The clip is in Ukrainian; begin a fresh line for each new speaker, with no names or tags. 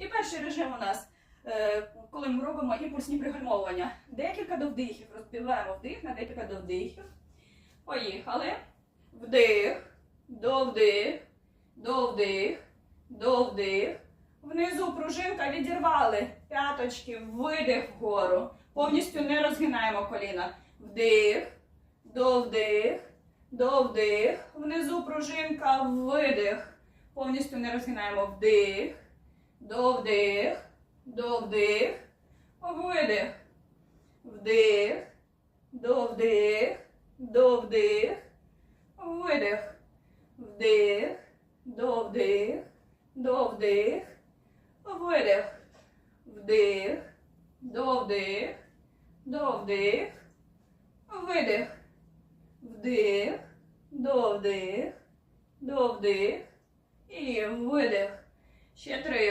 І перший режим у нас, е, коли ми робимо імпульсні пригальмовування. Декілька довдихів. Розбиваємо вдих на декілька довдихів. Поїхали. Вдих, довдих, довдих, довдих. Внизу пружинка відірвали. П'яточки, видих вгору. Повністю не розгинаємо коліна. Вдих, довдих, довдих. Внизу пружинка, видих. Повністю не розгинаємо. Вдих, довдих, довдих, видих. Вдих, довдих, довдих, видих. Вдих, довдих, довдих, видих. Вдих, довдих, довдих, видих. Вдих, довдих, довдих і видих. Ще три.